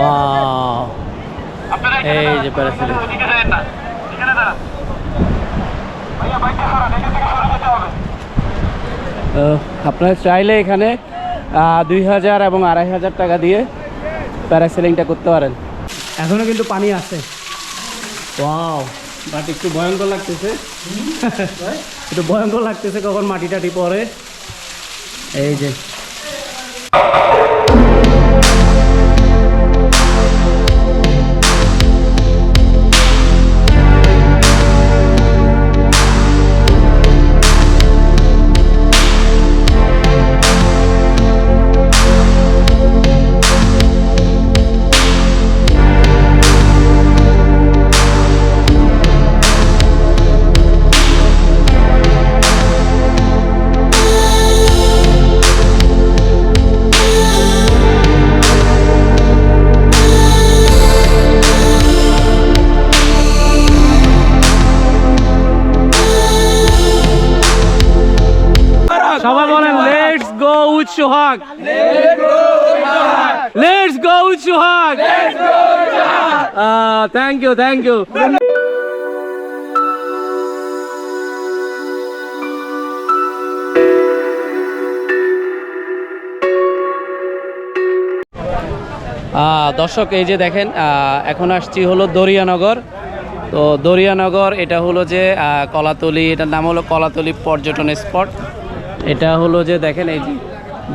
Wow! এই যে parasailing আপনারা চাইলে এখানে দুই হাজার এবং আড়াই হাজার টাকা দিয়ে প্যারাসেলিংটা করতে পারেন। এখনও কিন্তু পানি আছে। ওয়াও বাট একটু ভয়ঙ্কর লাগতেছে। একটু ভয়ঙ্কর লাগতেছে কখন মাটি টাটি পরে। এই যে থ্যাংক ইউ থ্যাংক ইউ দর্শক, এই যে দেখেন এখন আসছি হলো দরিয়ানগর। তো দরিয়ানগর, এটা হলো যে কলাতলি, এটার নাম হলো কলাতলি পর্যটন স্পট। এটা হলো যে, দেখেন, এই যে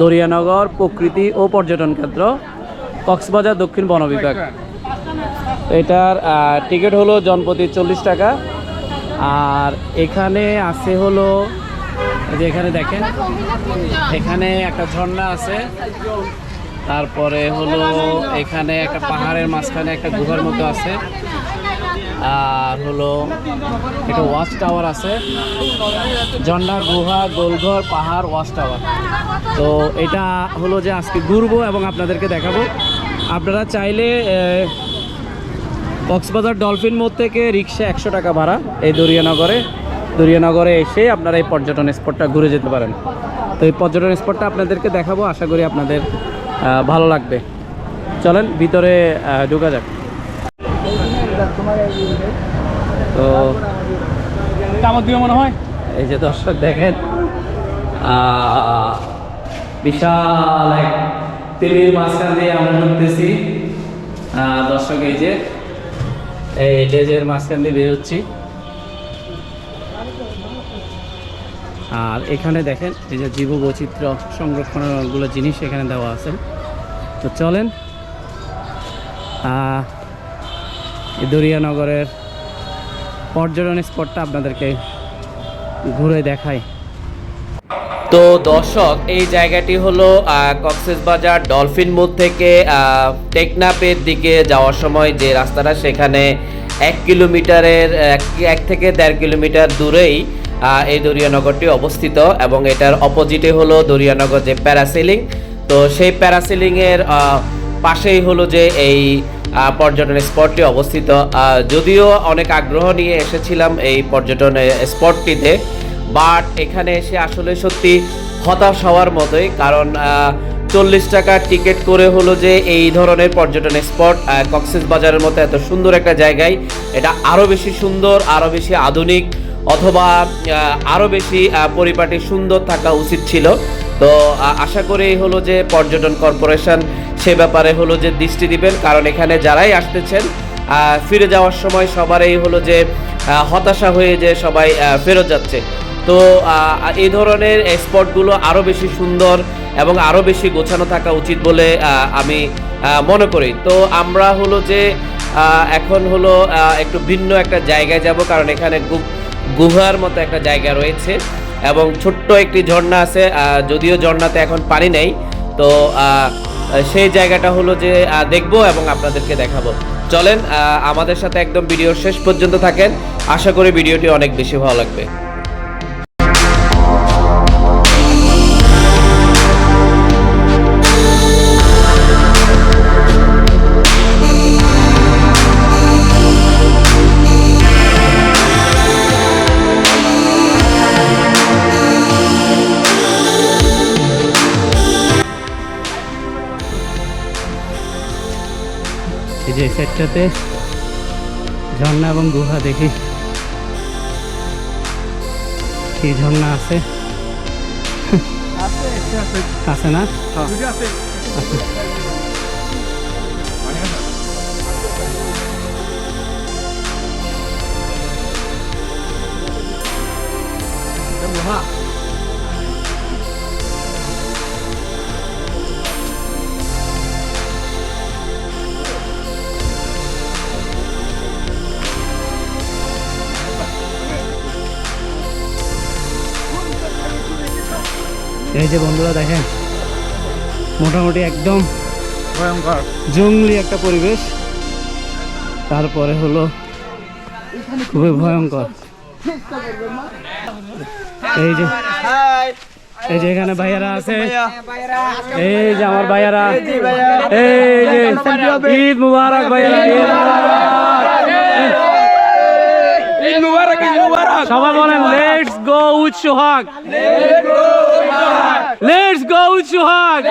দরিয়ানগর প্রকৃতি ও পর্যটন কেন্দ্র। কক্সবাজার দক্ষিণ বন বিভাগ। এটার টিকিট হলো জনপ্রতি চল্লিশ টাকা। আর এখানে আছে হলো যে এখানে দেখেন, এখানে একটা ঝর্ণা আছে। তারপরে হলো এখানে একটা পাহাড়ের মাঝখানে একটা গুহার মতো আছে। আর হলো একটা ওয়াচ টাওয়ার আছে। ঝর্ণা, গুহা, গোলঘর, পাহাড়, ওয়াচ টাওয়ার। তো এটা হলো যে আজকে ঘুরবো এবং আপনাদেরকে দেখাবো। আপনারা চাইলে কক্সবাজার ডলফিন মোড় থেকে রিক্সা একশো টাকা ভাড়া এই দরিয়ানগরে দরিয়ানগরে এসে আপনারা এই পর্যটন স্পটটা ঘুরে যেতে পারেন। তো এই পর্যটন স্পটটা আপনাদেরকে দেখাবো আশা করি আপনাদের ভালো লাগবে। চলেন ভিতরে ঢুকা যাক। তো মনে হয়? এই যে দর্শক দেখেন বিশাল এক টিভির মাঝখান দিয়ে আমরা ঢুকতেছি। দর্শক, এই যে, এই লেজের মাঝখান দিয়ে বেরোচ্ছি আর এখানে দেখেন, এই যে জীব বৈচিত্র্য সংরক্ষণের অনেকগুলো জিনিস এখানে দেওয়া আছে। তো চলেন দরিয়ানগরের পর্যটন স্পটটা আপনাদেরকে ঘুরে দেখাই। তো দর্শক, এই জায়গাটি হলো কক্সেস বাজার ডলফিন মোড় থেকে টেকনাপের দিকে যাওয়ার সময় যে রাস্তাটা, সেখানে এক কিলোমিটারের, এক- এক থেকে দেড় কিলোমিটার দূরেই এই দরিয়ানগরটি অবস্থিত এবং এটার অপোজিটে হলো দরিয়ানগর যে প্যারাসিলিং। তো সেই প্যারাসিলিংয়ের পাশেই হলো যে এই পর্যটন স্পটটি অবস্থিত। যদিও অনেক আগ্রহ নিয়ে এসেছিলাম এই পর্যটন স্পটটিতে বাট এখানে এসে আসলে সত্যি হতাশ হওয়ার মতোই, কারণ চল্লিশ টাকার টিকিট করে হলো যে এই ধরনের পর্যটন স্পট কক্সেস বাজারের মতো এত সুন্দর একটা জায়গায়। এটা আরও বেশি সুন্দর আরও বেশি আধুনিক, অথবা আরও বেশি পরিপাটি সুন্দর থাকা উচিত ছিল। তো আশা করি হলো যে পর্যটন কর্পোরেশন সে ব্যাপারে হলো যে দৃষ্টি দিবেন, কারণ এখানে যারাই আসতেছেন ফিরে যাওয়ার সময় সবারই হলো যে হতাশা হয়ে যে সবাই ফেরত যাচ্ছে। তো এই ধরনের স্পটগুলো আরও বেশি সুন্দর এবং আরও বেশি গোছানো থাকা উচিত বলে আমি মনে করি। তো আমরা হলো যে এখন হলো একটু ভিন্ন একটা জায়গায় যাব কারণ এখানে গুহার মতো একটা জায়গা রয়েছে এবং ছোট্ট একটি ঝর্ণা আছে যদিও ঝর্ণাতে এখন পানি নেই। তো সেই জায়গাটা হলো যে দেখব এবং আপনাদেরকে দেখাবো। চলেন আমাদের সাথে একদম ভিডিওর শেষ পর্যন্ত থাকেন। আশা করি ভিডিওটি অনেক বেশি ভালো লাগবে। এই যে সেটটাতে ঝর্ণা এবং গুহা দেখি। কি ঝর্ণা আছে? আছে না? দুটো এই যে বন্ধুরা দেখেন মোটামুটি একদম ভয়ঙ্কর। জঙ্গলি একটা পরিবেশ। তারপরে হলো খুবই ভয়ঙ্কর। এই যে এই যে এখানে ভাইয়ারা আছে। এই যে আমার ভাইয়ারা। এই যে ঈদ মুবারক ভাইয়ারা মুবারক সবাই বলেন let's go with Sohag let's go with Sohag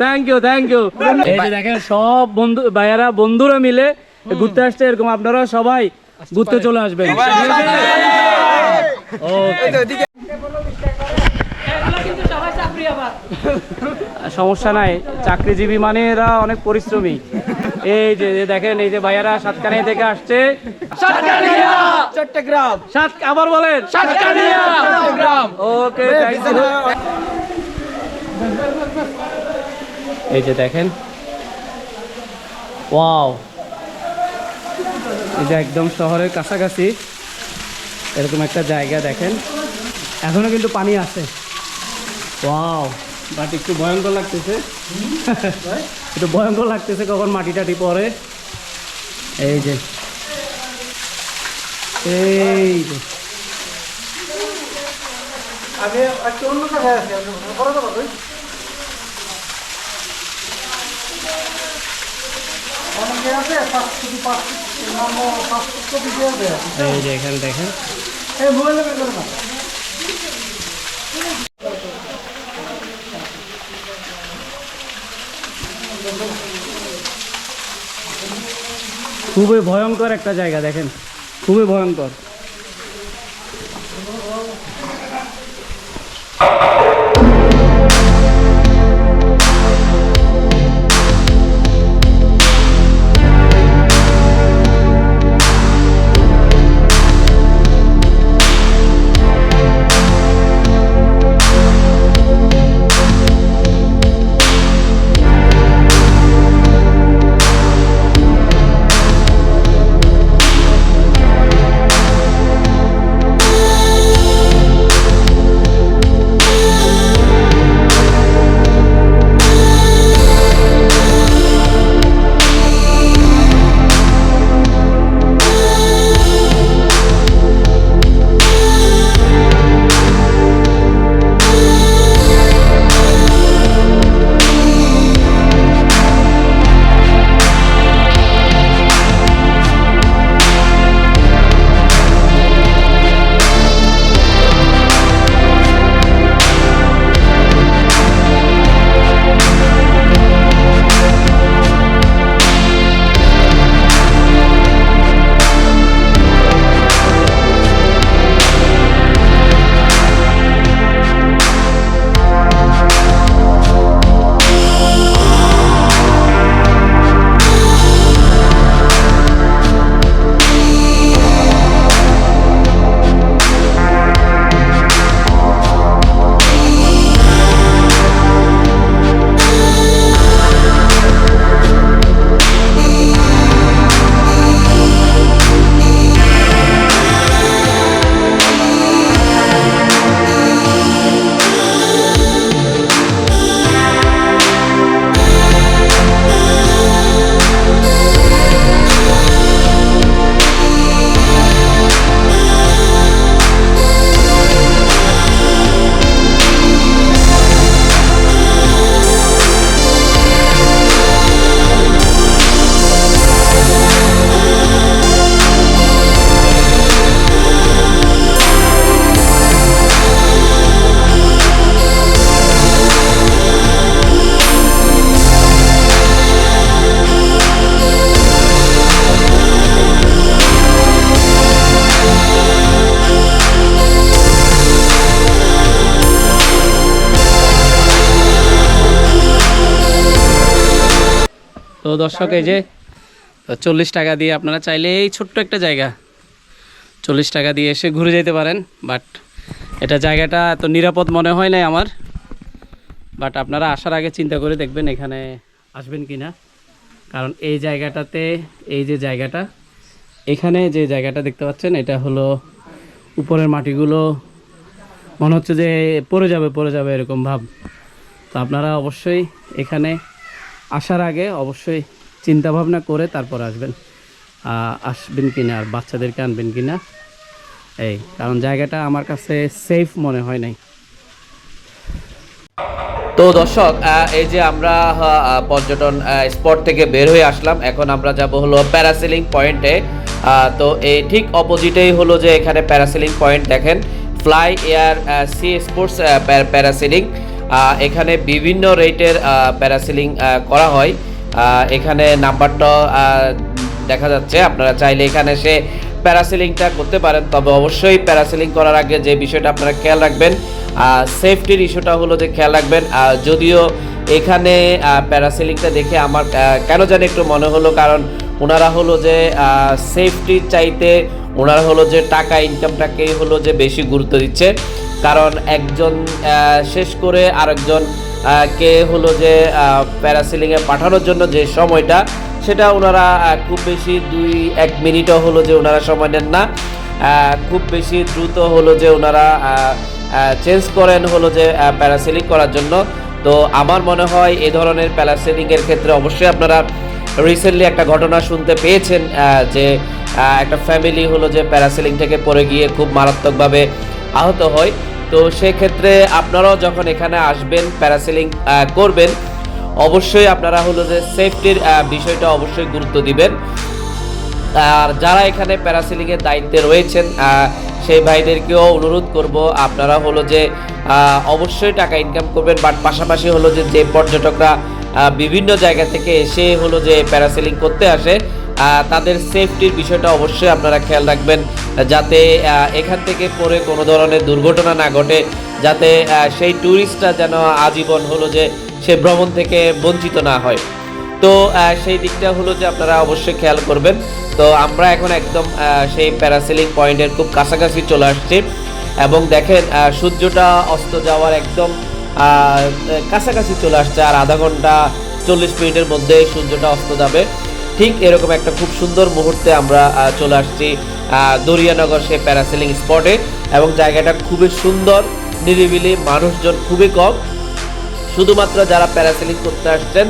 thank you thank you এই যে দেখেন সব বন্ধু ভাইয়ারা বন্ধুরা মিলে ঘুরতে আসছে এরকম। আপনারা সবাই ঘুরতে চলে আসবেন। Okay. সমস্যা নাই। চাকরিজীবী মানে এরা অনেক পরিশ্রমী। এই যে দেখেন এই যে ভাইয়ারা সাতকানি থেকে আসছে। চট্টগ্রাম। সাত আবার বলেন। চট্টগ্রাম। ওকে এই যে দেখেন। ওয়াও। এই যে একদম শহরের কাছাকাছি। এরকম একটা জায়গা দেখেন। এখনও কিন্তু পানি আছে। ওয়াও বাট একটু ভয়ঙ্কর লাগতেছে। একটু ভয়ঙ্কর লাগতেছে কখন মাটি টাটি পড়ে। এই যে। এই যে। আমি একটা অন্য জায়গায় আছি দেয় এই যে এখানে দেখেন। এই মোবাইলে বের করে না খুবই ভয়ঙ্কর একটা জায়গা দেখেন। খুবই ভয়ঙ্কর। দর্শক, এই যে চল্লিশ টাকা দিয়ে আপনারা চাইলে এই ছোট্ট একটা জায়গা, চল্লিশ টাকা দিয়ে এসে ঘুরে যেতে পারেন। বাট এটা জায়গাটা এত নিরাপদ মনে হয় নাই আমার। বাট আপনারা আসার আগে চিন্তা করে দেখবেন এখানে আসবেন কি না কারণ এই জায়গাটাতে, এই যে জায়গাটা, এখানে যে জায়গাটা দেখতে পাচ্ছেন, এটা হলো উপরের মাটিগুলো। মনে হচ্ছে যে পড়ে যাবে পড়ে যাবে এরকম ভাব। তো আপনারা অবশ্যই এখানে আসার আগে অবশ্যই চিন্তা ভাবনা করে তারপর আসবেন। আসবেন কিনা আর বাচ্চাদেরকে আনবেন কিনা? এই, কারণ জায়গাটা আমার কাছে সেফ মনে হয় নাই। তো দর্শক এই যে আমরা পর্যটন স্পট থেকে বের হয়ে আসলাম। এখন আমরা যাব হলো প্যারাসেলিং পয়েন্টে তো এই ঠিক অপোজিটেই হলো যে এখানে প্যারাসেলিং পয়েন্ট দেখেন। Fly air sea sports parasailing এখানে বিভিন্ন রেটের প্যারাসিলিং করা হয়। এখানে নাম্বারটা দেখা যাচ্ছে। আপনারা চাইলে এখানে এসে প্যারাসিলিংটা করতে পারেন। তবে অবশ্যই প্যারাসিলিং করার আগে যে বিষয়টা আপনারা খেয়াল রাখবেন সেফটির ইস্যুটা হলো যে খেয়াল রাখবেন। যদিও এখানে প্যারাসিলিংটা দেখে আমার কেন জানি একটু মনে হলো, কারণ ওনারা হলো যে সেফটির চাইতে ওনারা হলো যে টাকা ইনকামটাকেই হলো যে বেশি গুরুত্ব দিচ্ছে। কারণ একজন শেষ করে আরেকজন কে হলো যে প্যারাসিলিংয়ে পাঠানোর জন্য যে সময়টা, সেটা ওনারা খুব বেশি দুই, এক মিনিটও হলো যে ওনারা সময় নেন না। খুব বেশি দ্রুত হলো যে ওনারা চেঞ্জ করেন হলো যে প্যারাসিলিং করার জন্য। তো আমার মনে হয় এ ধরনের প্যারাসিলিংয়ের ক্ষেত্রে অবশ্যই আপনারা রিসেন্টলি একটা ঘটনা শুনতে পেয়েছেন যে একটা ফ্যামিলি হলো যে প্যারাসিলিং থেকে পড়ে গিয়ে খুব মারাত্মকভাবে আহত হয়। তো সেক্ষেত্রে আপনারাও যখন এখানে আসবেন প্যারাসেলিং করবেন, অবশ্যই আপনারা হলো যে সেফটির বিষয়টা অবশ্যই গুরুত্ব দিবেন। আর যারা এখানে প্যারাসেলিং এর দায়িত্বে রয়েছেন সেই ভাইদেরকেও অনুরোধ করব, আপনারা হলো যে অবশ্যই টাকা ইনকাম করবেন বাট পাশাপাশি হলো যে যে পর্যটকরা বিভিন্ন জায়গা থেকে এসে হলো যে প্যারাসেলিং করতে আসে তাদের সেফটির বিষয়টা অবশ্যই আপনারা খেয়াল রাখবেন, যাতে এখান থেকে পরে কোনো ধরনের দুর্ঘটনা না ঘটে, যাতে সেই ট্যুরিস্টরা যেন আজীবন হলো যে সে ভ্রমণ থেকে বঞ্চিত না হয়। তো সেই দিকটা হলো যে আপনারা অবশ্যই খেয়াল করবেন। তো, আমরা এখন একদম সেই প্যারাসেলিং পয়েন্টের খুব কাছাকাছি চলে আসছি এবং দেখেন সূর্যটা অস্ত যাওয়ার একদম কাছাকাছি চলে আসছে আর আধা ঘণ্টা চল্লিশ মিনিটের মধ্যে সূর্যটা অস্ত যাবে। ঠিক এরকম একটা খুব সুন্দর মুহূর্তে আমরা চলে আসছি দরিয়ানগর সেই প্যারাসেলিং স্পটে এবং জায়গাটা খুবই সুন্দর, নিরিবিলি, মানুষজন খুবই কম। শুধুমাত্র যারা প্যারাসেলিং করতে আসছেন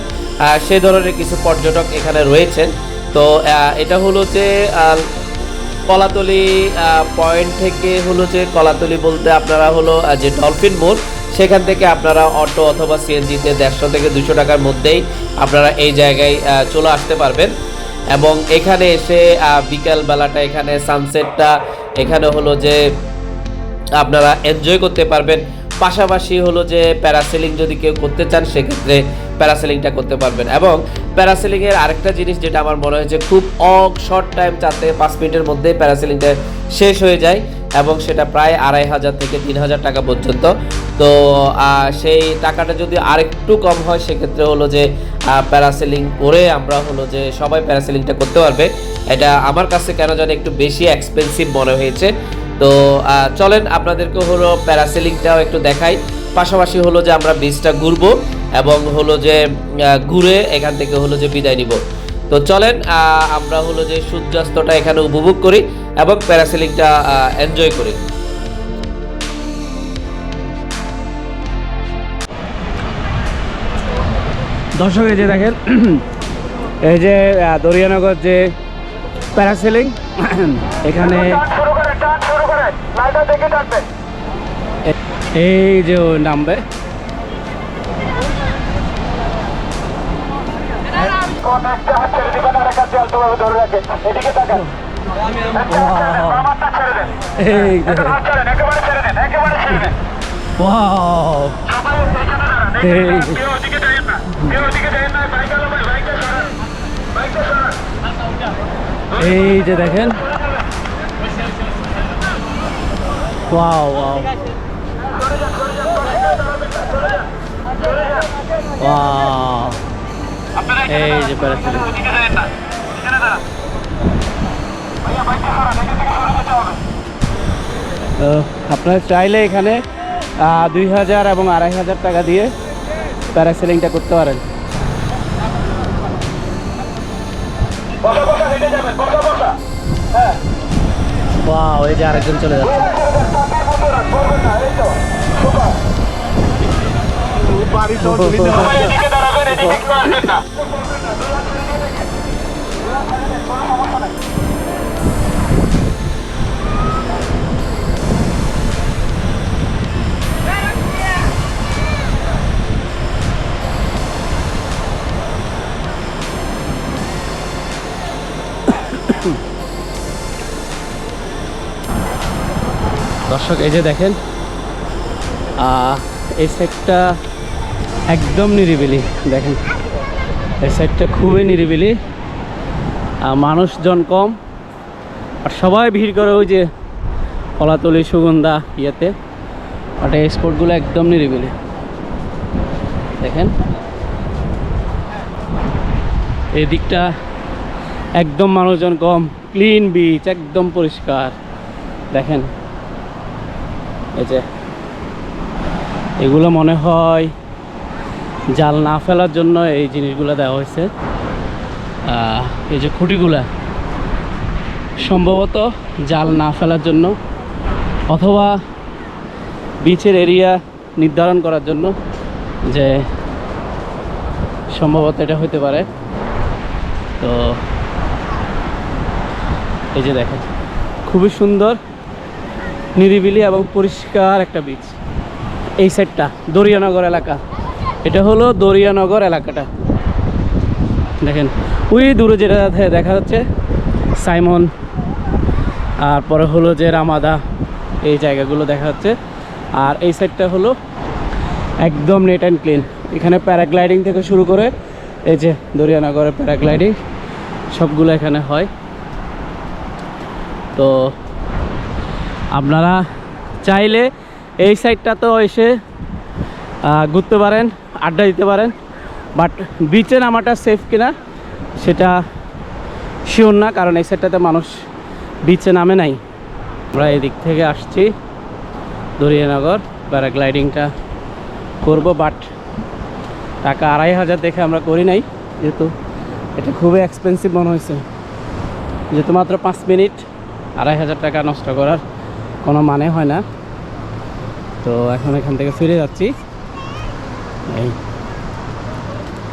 সে ধরনের কিছু পর্যটক এখানে রয়েছেন। তো এটা হলো যে কলাতলি পয়েন্ট থেকে হলো যে, কলাতলি বলতে আপনারা হলো যে ডলফিন মোড় সেখান থেকে আপনারা অটো অথবা সিএনজিতে দেড়শো থেকে দুশো টাকার মধ্যেই আপনারা এই জায়গায় চলে আসতে পারবেন। এবং এখানে এসে আহ, বিকাল বেলাটা এখানে সানসেটটা এখানে হলো যে আপনারা এনজয় করতে পারবেন। পাশাপাশি হলো যে প্যারাসেলিং যদি কেউ করতে চান সেক্ষেত্রে প্যারাসেলিংটা করতে পারবেন। এবং প্যারাসেলিংয়ের আরেকটা জিনিস যেটা আমার মনে হয়েছে খুব অক শর্ট টাইম চার থেকে পাঁচ মিনিটের মধ্যে প্যারাসেলিংটা শেষ হয়ে যায়। এবং সেটা প্রায় আড়াই হাজার থেকে তিন হাজার টাকা পর্যন্ত। তো সেই টাকাটা যদি আরেকটু কম হয়, সেক্ষেত্রে হলো যে প্যারাসেলিং করে আমরা হলো যে সবাই প্যারাসেলিংটা করতে পারবে। এটা আমার কাছে কেন জানি একটু বেশি এক্সপেন্সিভ মনে হয়েছে। তো চলেন আপনাদেরকে হলো প্যারাসেলিংটাও একটু দেখাই। পাশাপাশি হলো যে আমরা বীজটা ঘুরবো এবং হলো যে ঘুরে এখান থেকে হলো যে বিদায় নিব। তো চলেন আমরা হলো যে সূর্যাস্তটা এখানে উপভোগ করি এবং প্যারাসেলিংটা এনজয় করি। দর্শক, এই যে দেখেন, এই যে দরিয়ানগর যে প্যারাসেলিং, এখানে এই যে নামবে। ধরে এদিকে তাকান এই একটা হাত ছেড়ে দেন একেবারে ছেড়ে দেন একেবারে ছেড়ে দেন ওয়াও। সবাই এখানে দাঁড়ান এই। ওদিকে যাবেন না কেউ ওদিকে যাবেন না বাইক আলো সরান বাইকটা সরান এই যে দেখেন ওয়াও ওয়াও ওয়াও। এই যে প্যারাসেলিং তো আপনারা চাইলে এখানে দুই হাজার এবং আড়াই হাজার টাকা দিয়ে প্যারাসেলিংটা করতে পারেন। হ্যাঁ এই যে আরেকজন চলে যাচ্ছে। চাপিয়ে দর্শক এই যে দেখেন এই সাইডটা একদম নিরিবিলি। দেখেন এই সাইডটা খুবই নিরিবিলি। মানুষজন কম, আর সবাই ভিড় করে ওই যে কলাতলি, সুগন্ধা ইয়েতে। ওটা স্পটগুলো একদম নিরিবিলি। দেখেন। এই দিকটা একদম মানুষজন কম ক্লিন বিচ একদম পরিষ্কার। দেখেন। এই যে। এগুলো মনে হয় জাল না ফেলার জন্য এই জিনিসগুলো দেওয়া হয়েছে। এই যে খুঁটিগুলা, সম্ভবত জাল না ফেলার জন্য অথবা বিচের এরিয়া নির্ধারণ করার জন্য যে সম্ভবত এটা হতে পারে। তো এই যে দেখেন, খুবই সুন্দর, নিরিবিলি এবং পরিষ্কার একটা বিচ। এই সাইডটা দরিয়ানগর এলাকা। এটা হলো দরিয়ানগর এলাকাটা। দেখেন ওই দূরে যেটা দেখা যাচ্ছে, সাইমন। আর পরে হলো যে রামাদা, এই জায়গাগুলো দেখা যাচ্ছে। আর এই সাইডটা হলো একদম নেট অ্যান্ড ক্লিন এখানে প্যারাগ্লাইডিং থেকে শুরু করে এই যে দরিয়ানগরের প্যারাগ্লাইডিং, সবগুলো এখানে হয়। তো আপনারা চাইলে এই সাইডটা তো এসে ঘুরতে পারেন, আড্ডা দিতে পারেন। বাট বিচে নামাটা সেফ কিনা, সেটা শিওর না, কারণ এই সাইডটাতে মানুষ বিচে নামে নাই। আমরা এদিক থেকে আসছি দরিয়ানগর প্যারাগ্লাইডিংটা করব, বাট টাকা আড়াই হাজার দেখে আমরা করি নাই, যেহেতু এটা খুবই এক্সপেন্সিভ মনে হয়েছে। যেহেতু মাত্র পাঁচ মিনিট, আড়াই হাজার টাকা নষ্ট করার কোনো মানে হয় না। তো এখন এখান থেকে ফিরে যাচ্ছি। এই।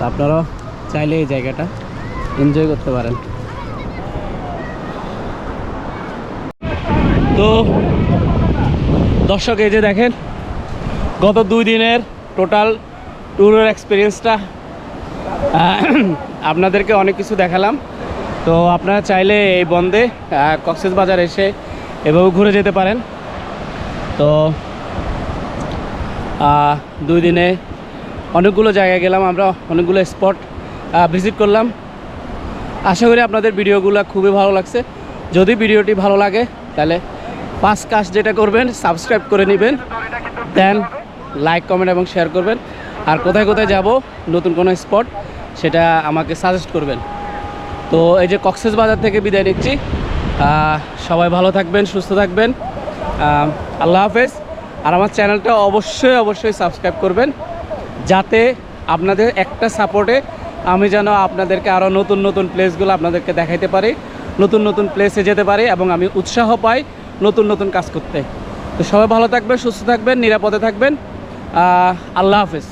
তো আপনারাও চাইলে এই জায়গাটা এনজয় করতে পারেন। তো দর্শক, এই যে দেখেন, গত দুই দিনের টোটাল ট্যুরের এক্সপিরিয়েন্সটা আপনাদেরকে অনেক কিছু দেখালাম। তো আপনারা চাইলে এই বন্ধে কক্সেস বাজার এসে এভাবে ঘুরে যেতে পারেন। তো দুই দিনে অনেকগুলো জায়গায় গেলাম, আমরা অনেকগুলো স্পট ভিজিট করলাম। আশা করি আপনাদের ভিডিওগুলো খুবই ভালো লাগছে। যদি ভিডিওটি ভালো লাগে, তাহলে পাঁচ কাজ যেটা করবেন সাবস্ক্রাইব করে নেবেন দেন লাইক কমেন্ট এবং শেয়ার করবেন। আর কোথায় কোথায় যাব, নতুন কোনো স্পট সেটা আমাকে সাজেস্ট করবেন। তো এই যে কক্সেস বাজার থেকে বিদায় নিচ্ছি। সবাই ভালো থাকবেন, সুস্থ থাকবেন। আল্লাহ হাফেজ। আর আমার চ্যানেলটা অবশ্যই অবশ্যই সাবস্ক্রাইব করবেন। যাতে আপনাদের একটা সাপোর্টে আমি যেন আপনাদেরকে আরও নতুন নতুন প্লেসগুলো আপনাদেরকে দেখাইতে পারি, নতুন নতুন প্লেসে যেতে পারি এবং আমি উৎসাহ পাই নতুন নতুন কাজ করতে। তো সবাই ভালো থাকবেন, সুস্থ থাকবেন, নিরাপদে থাকবেন। আল্লাহ হাফেজ।